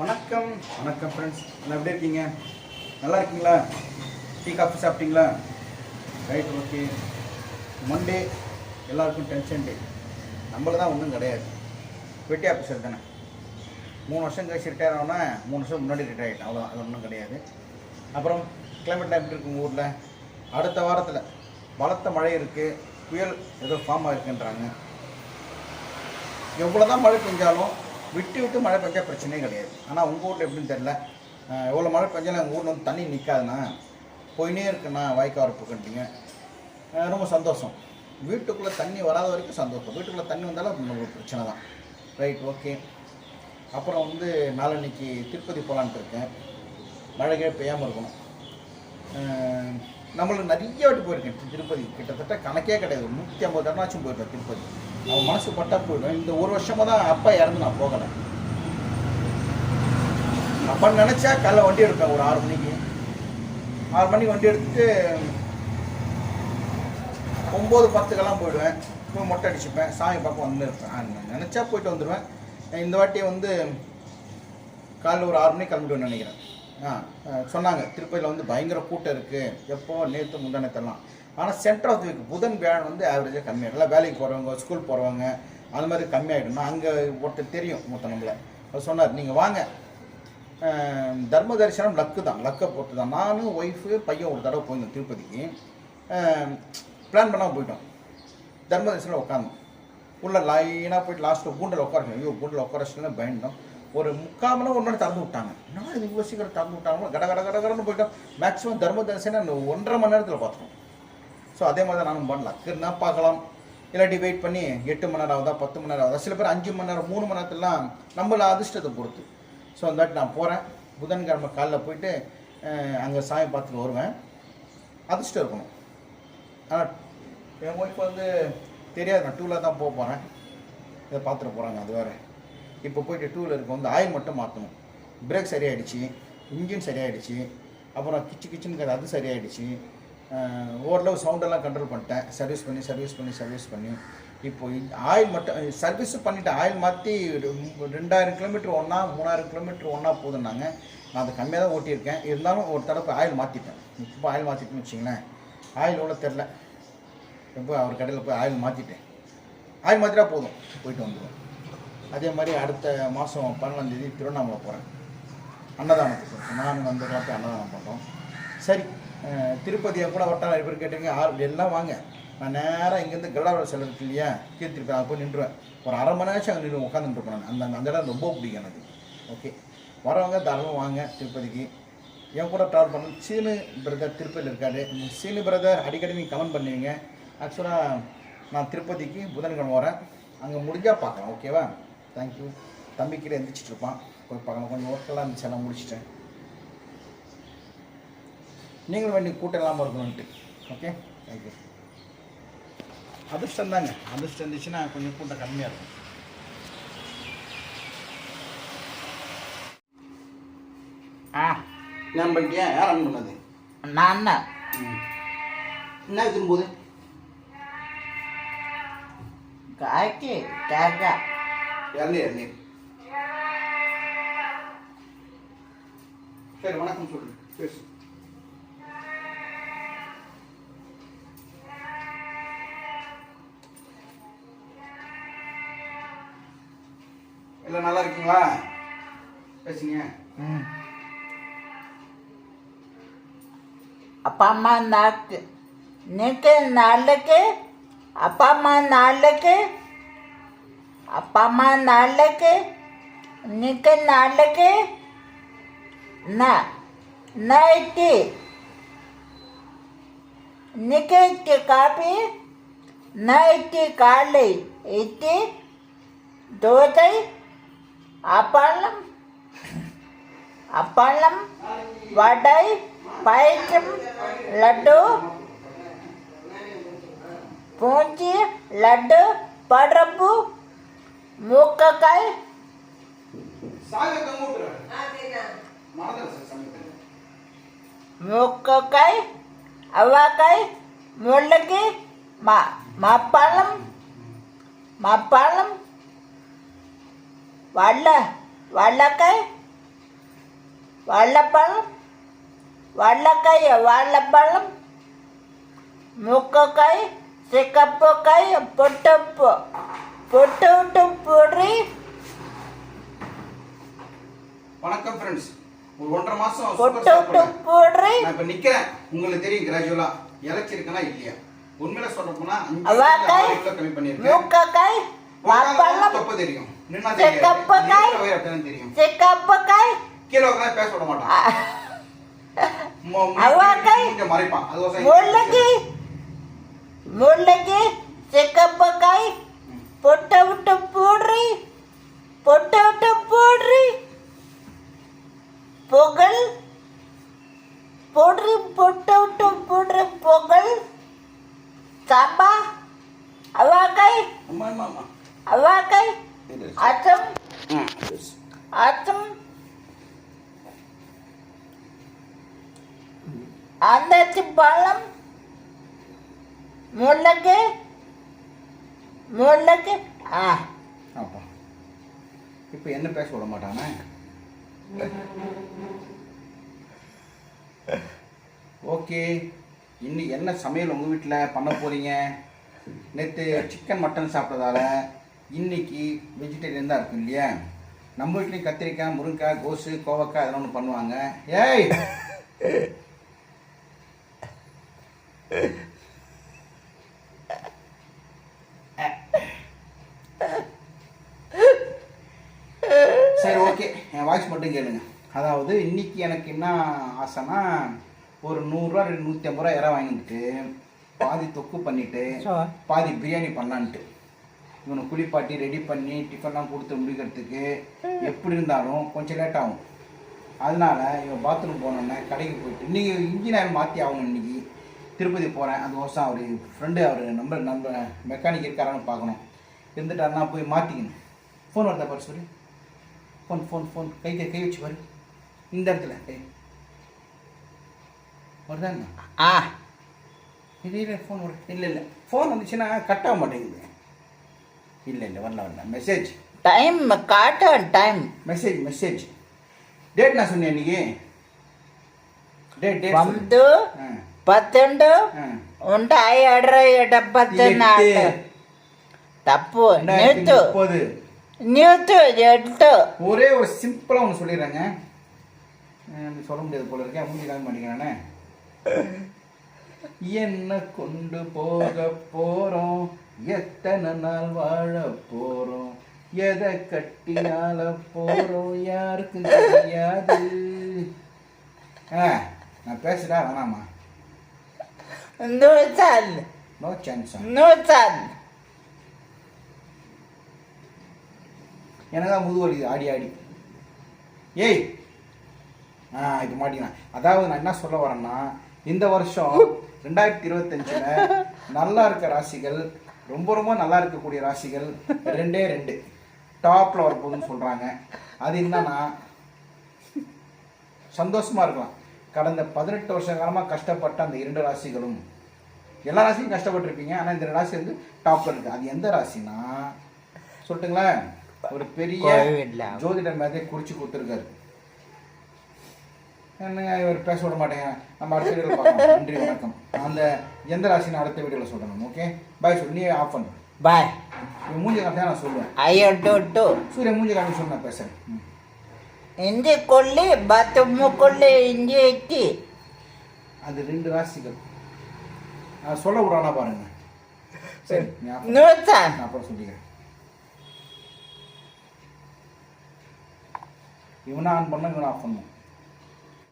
வணக்கம். வணக்கம் ஃப்ரெண்ட்ஸ் நல்லா எப்படி இருக்கீங்க? நல்லா இருக்கீங்களா? டீ காஃபி சாப்பிட்டீங்களா? ரைட் ஓகே மண்டே எல்லாருக்கும் டென்ஷன் டே நம்மள தான் ஒன்றும் கிடையாது. வெட்டி ஆஃபீஸர் தானே. மூணு வருஷம் கழிச்சு ரிட்டையர் ஆனா மூணு வருஷம் முன்னாடி ரிட்டையர் ஆகிட்டேன் அவ்வளோ அது ஒன்றும் கிடையாது. அப்புறம் கிளைமேட் எப்படி இருக்கு உங்கள் ஊரில். அடுத்த வாரத்தில் பலத்த மழை இருக்குது புயல் ஏதோ ஃபார்ம் ஆகிருக்குன்றாங்க எவ்வளோ தான் மழை பெஞ்சாலும் விட்டு விட்டு மழை பெஞ்சா பிரச்சனையே கிடையாது. ஆனால் உங்கள் ஊரில் எப்படின்னு தெரில எவ்வளோ மழை பெஞ்சாலும் எங்கள் ஊரில் வந்து தண்ணி நிற்காதுண்ணா போயினே இருக்குண்ணா வாய்க்கா வரப்புக்குன்ட்டீங்க ரொம்ப சந்தோஷம். வீட்டுக்குள்ளே தண்ணி வராத வரைக்கும் சந்தோஷம். வீட்டுக்குள்ளே தண்ணி வந்தாலும் நம்மளுக்கு பிரச்சனை தான். ரைட் ஓகே அப்புறம் வந்து நாளன்னைக்கு திருப்பதி போகலான்ட்டு இருக்கேன். மழைக்கே பெய்யாமல் இருக்கணும். நம்மளுக்கு நிறைய வாட்டி போயிருக்கேன். திருப்பதி கிட்டத்தட்ட கணக்கே கிடையாது. நூற்றி ஐம்பது தடனாச்சும் போயிருக்கேன் திருப்பதி. அவன் மனசு பட்டா போயிடுவேன் இந்த ஒரு வருஷமாக தான் அப்பா இறந்து நான் போகலை. அப்பா நினச்சா காலைல வண்டி எடுப்பேன் ஒரு ஆறு மணிக்கு. ஆறு மணிக்கு வண்டி எடுத்துட்டு ஒம்பது பத்துக்கெல்லாம் போயிடுவேன். போய் மொட்டை அடிச்சுப்பேன். சாமி பார்க்க வந்து இருப்பேன். நினச்சா போயிட்டு வந்துடுவேன் இந்த வாட்டி வந்து காலைல ஒரு ஆறு மணிக்கு கிளம்பிடுவேன்னு நினைக்கிறேன். ஆ சொன்னாங்க. திருப்பதியில் வந்து பயங்கர கூட்டம் இருக்குது எப்போ நேற்று முந்தானத்தெல்லாம். ஆனால் சென்டர் ஆஃப் தி வீக் புதன் வியாழன் வந்து ஆவரேஜாக கம்மியாக இல்லை வேலைக்கு போகிறவங்க ஸ்கூல் போகிறவங்க அது மாதிரி கம்மியாகிடும்னா அங்கே ஒருத்தர் தெரியும் மொத்தம் நம்மளை. அவர் சொன்னார் நீங்கள் வாங்க. தர்ம தரிசனம் லக்கு தான் லக்கை பொறுத்து தான். நானும் ஒய்ஃபு பையன் ஒரு தடவை போயிருந்தோம் திருப்பதிக்கு. பிளான் பண்ணாமல் போயிட்டோம். தர்ம தரிசனம் உட்காந்தோம் உள்ள லைனாக போயிட்டு லாஸ்ட்டில் கூண்டில் உட்காரணும் ஐயோ கூண்டில் உட்கார பயந்தோம் ஒரு முக்கால் மணி ஒரு மணி திறந்து விட்டாங்க. என்ன இது இவ்வளோ சீக்கிரம் திறந்து விட்டாங்களோ கட கட கட கடன்னு போயிட்டோம். மேக்ஸிமம் தர்ம தரிசனம் ஒன்றரை மணி நேரத்தில் பார்த்துட்டோம். ஸோ அதே மாதிரி தான் நானும் பண்ணலாம் லக்குன்னா பார்க்கலாம். இல்லாட்டி வெயிட் பண்ணி எட்டு மணி நேரம் ஆகுதா பத்து மணி நேரம் ஆகுதா? சில பேர் அஞ்சு மணி நேரம் மூணு மணி நேரத்துலாம் நம்மள அதிர்ஷ்டத்தை பொறுத்து. ஸோ அந்த நான் போகிறேன் புதன்கிழமை காலைல போயிட்டு அங்கே சாமி பார்த்துட்டு வருவேன். அதிர்ஷ்டம் இருக்கணும். ஆனால் என் ஒய்ஃப் வந்து தெரியாது. நான் டூவில் தான் போக போகிறேன் இதை பார்த்துட்டு போகிறாங்க அது வேறு. இப்போ போயிட்டு டூவில் இருக்க வந்து ஆயில் மட்டும் மாற்றணும் பிரேக் சரியாயிடுச்சு இன்ஜின் சரியாயிடுச்சு அப்புறம் கிச்சு கிச்சுன்னு அது சரியாயிடுச்சு. ஓரளவு சவுண்டெல்லாம் கண்ட்ரோல் பண்ணிட்டேன். சர்வீஸ் பண்ணி சர்வீஸ் பண்ணி சர்வீஸ் பண்ணி. இப்போ ஆயில் மட்டும் சர்வீஸும் பண்ணிவிட்டு ஆயில் மாற்றி ரெண்டாயிரம் கிலோமீட்டர் ஒன்றா மூணாயிரம் கிலோமீட்டர் ஒன்றா போதுன்னாங்க நான் அதை கம்மியாக தான் ஓட்டியிருக்கேன். இருந்தாலும் ஒரு தடவை ஆயில் மாற்றிட்டேன் இப்போ ஆயில் மாற்றிட்டேன்னு வச்சிங்களேன் ஆயில் எவ்வளோ தெரில. ரொம்ப அவர் கடையில் போய் ஆயில் மாற்றிட்டேன் ஆயில் மாற்றிட்டா போதும். போயிட்டு வந்துடுவோம் அதே மாதிரி அடுத்த மாதம் பன்னெண்டாந்தேதி திருவண்ணாமலை போகிறேன் அன்னதானத்துக்கு. நான் வந்து போய் அன்னதானம் பண்ணுறோம். சரி. திருப்பதியை கூட வட்டம் நிறைய பேர் கேட்டீங்க? ஆறு எல்லாம் வாங்க. நான் நேராக இங்கேருந்து கல்லாவில் செலவு இருக்கு இல்லையா கீர்த்திருப்பேன் அப்போ போய் நின்றுவேன். ஒரு அரை மணி நேரம் அங்கே நின்று உட்காந்துட்டு இருப்பேன் அந்த அந்த இடம் ரொம்ப பிடிக்கும் எனக்கு. ஓகே வரவங்க தாராளமாக வாங்க திருப்பதிக்கு. என் கூட ட்ராவல் பண்ண சீனு பிரதர் திருப்பதியில் இருக்காரு. சீனு பிரதர் அடிக்கடி நீங்கள் கமெண்ட் பண்ணுவீங்க. ஆக்சுவலாக நான் திருப்பதிக்கு புதன்கிழமை வரேன். அங்கே முடிஞ்சால் பார்க்கலாம். ஓகேவா தேங்க்யூ தம்பி கீழே இருப்பான். போய் பார்க்கலாம். கொஞ்சம் ஒர்க்கெல்லாம் இருந்துச்சு எல்லாம் முடிச்சிட்டேன். நீங்களும் வேண்டி கூட்டம் இல்லாமல் இருக்கணும்ட்டு. ஓகே தேங்க்யூ அதிர்ஷ்டம் தாங்க. அதிர்ஷ்டம் இருந்துச்சுன்னா கொஞ்சம் கூட்டம் கம்மியாக இருக்கும். ஆ. நான் பண்ணிட்டியா யார் அன் பண்ணது? நான் தான். என்ன திரும்புது காய்ச்சி தேங்காய். இறநீர் இறநீர் சரி வணக்கம் சொல்லு பேசு. எல்லாம் நல்லா இருக்கீங்களா பேசுங்க ம் அப்பா அம்மா நாக்கு நீக்கு நாளுக்கு அப்பா அம்மா நாளுக்கு அப்பா அம்மா நாளுக்கு நீக்கு நாளுக்கு ந நைட்டி நிக்கி காப்பி நைட்டி காலை இட்டி தோசை அப்பளம் அப்பளம் வடை பாயசம் லட்டு பூஞ்சி லட்டு படப்பு மூக்கக்காய் சாக கம்மிட்டுறேன் மறந்துடுறேன் சார் சமைக்கிறேன் மூக்கக்காய் அவ்வாக்காய் முள்ளக்கி மா மாப்பழம் மாப்பழம் வள்ள வள்ளக்காய் வாழைப்பழம் வாழைக்காய் வாழைப்பழம் முக்கக்காய் சிகப்புக்காய் பொட்டப்பு பொட்டு பொடி. வணக்கம் ஃப்ரெண்ட்ஸ் ஒரு ஒன்றரை மாசம் பொட்டு சாப்பிடுறேன். பொடி. நான் இப்ப நிக்கிறேன். உங்களுக்கு தெரியும் கிராஜுவலா இழைச்சிருக்கனா இல்லையா? உண்மையில சொல்ல போனா அஞ்சு கிலோ கம்மி பண்ணிருக்கேன் முக்கக்காய் தெரியும். நின்னா செக்கப்பக்காய். தெரியாது. அப்படிதான் தெரியும். சிகப்புக்காய் கீழே உட்காந்து பேச விட மாட்டான். மு- மு- அவாக்காய், மூஞ்ச மறைப்பான். அது ஒரு முள்ளங்கி? முள்ளங்கி? சிகப்புக்காய் பொட்டை விட்டு போடுறி? பொட்டை விட்டு அந்த பழம் முள்ளங்கி முள்ளங்கி ஆ. அப்பா. இப்போ என்ன பேச விட மாட்டானே? ஓகே. இன்னைக்கு என்ன சமையல் உங்கள் வீட்டில் பண்ண போகிறீங்க நேற்று சிக்கன் மட்டன் சாப்பிட்டதால இன்னைக்கு வெஜிடேரியன் தான் இருக்கும் இல்லையா? நம்ம வீட்லேயும் கத்திரிக்காய் முருங்கைக்காய் கோசு கோவக்காய் அதெல்லாம் ஒன்று பண்ணுவாங்க. ஏய் சரி ஓகே என் வாய்ஸ் மட்டும் கேளுங்க. அதாவது இன்னைக்கு எனக்கு என்ன ஆசைன்னா ஒரு நூறுரூவா ரெண்டு நூற்றி ஐம்பது ரூபா இறை வாங்கிட்டு பாதி தொக்கு பண்ணிட்டு பாதி பிரியாணி பண்ணலான்ட்டு. இவனை குளிப்பாட்டி ரெடி பண்ணி டிஃபன்லாம் கொடுத்து முடிக்கிறதுக்கு எப்படி இருந்தாலும் கொஞ்சம் லேட் ஆகும். அதனால இவன் பாத்ரூம் போனோன்னே கடைக்கு போயிட்டு இன்னைக்கு இன்ஜினியர் மாற்றி ஆகணும் இன்னைக்கு. திருப்பதி போகிறேன் அந்த வருஷம் அவர் ஃப்ரெண்டு அவர் நம்பர் நம்ம மெக்கானிக் இருக்காரான்னு பார்க்கணும். இருந்துட்டாருன்னா போய் மாற்றிக்கணும் ஃபோன் வருதா பாரு சொல்லி ஃபோன் ஃபோன் ஃபோன் கை கை வச்சு பாரு. இந்த இடத்துல கை. வருதாங்க ஆ. இல்லை ஃபோன் வரு இல்லை இல்லை. ஃபோன் வந்துச்சுன்னா கட் ஆக மாட்டேங்குது. இல்லை இல்லை வரல வரல. Message time cotton time message message date நான் சொன்னேன் இன்னைக்கு டேட் டேட் ஒன்று பத்தெண்டு ఉంటాయి ఎడర డెబ్బై తప్పు నేర్చు நியூத்து எட்டு ஒரே ஒரு சிம்பிளாக ஒன்று சொல்லிடுறேங்க. சொல்ல முடியாது போல இருக்கேன் மூஞ்சி மாட்டேங்கிறானே பண்ணிக்கிறேன்னு என்ன கொண்டு போக போகிறோம் எத்தனை நாள் வாழ போகிறோம் எதை கட்டினால போகிறோம் யாருக்கு தெரியாது. ஆ நான் பேசுகிறேன் வேணாமா? No chance no chance no chance எனக்கு தான் முதுகு வலிக்குது ஆடி ஆடி. ஏய் ஆ இது மாட்டினா அதாவது நான் என்ன சொல்ல வரேன்னா இந்த வருஷம் ரெண்டாயிரத்தி இருபத்தஞ்சில் நல்லா இருக்க ராசிகள் ரொம்ப ரொம்ப நல்லா இருக்கக்கூடிய ராசிகள் ரெண்டே ரெண்டு. டாப்பில் வரப்போகுதுன்னு சொல்கிறாங்க அது என்னன்னா சந்தோஷமாக இருக்கலாம். கடந்த பதினெட்டு வருஷ காலமாக கஷ்டப்பட்ட அந்த இரண்டு ராசிகளும். எல்லா ராசியும் கஷ்டப்பட்டிருப்பீங்க ஆனால் இந்த ராசி வந்து டாப்பில் இருக்குது அது எந்த ராசினா சொல்லட்டுங்களேன். ஒரு பெரிய ஜோதிடர் மாதிரி குறிச்சு கொடுத்துருக்காரு. என்னங்க இவர் பேச விட மாட்டேங்க. நம்ம அடுத்த வீடியோவில் பார்க்கலாம். நன்றி வணக்கம். அந்த எந்த ராசின்னு அடுத்த வீடியோல சொல்கிறேன் ஓகே? பாய் சொல் நீ ஆஃப் பண்ணு. பாய் இவன் மூஞ்சி காமிச்சா நான் சொல்லுவேன். ஐயோ டோ டோ சூரிய மூஞ்சி காமிச்சு சொல்லு நான் பேசுகிறேன் இந்த கொள்ளு பாத்ரூம் கொள்ளு இங்கே எட்டி அது ரெண்டு ராசிகள். சொல்ல விடானா பாருங்க. சரி நான் அப்புறம் சொல்லிக்கிறேன். இவனை ஆன் பண்ண இவனை ஆஃப் பண்ணும்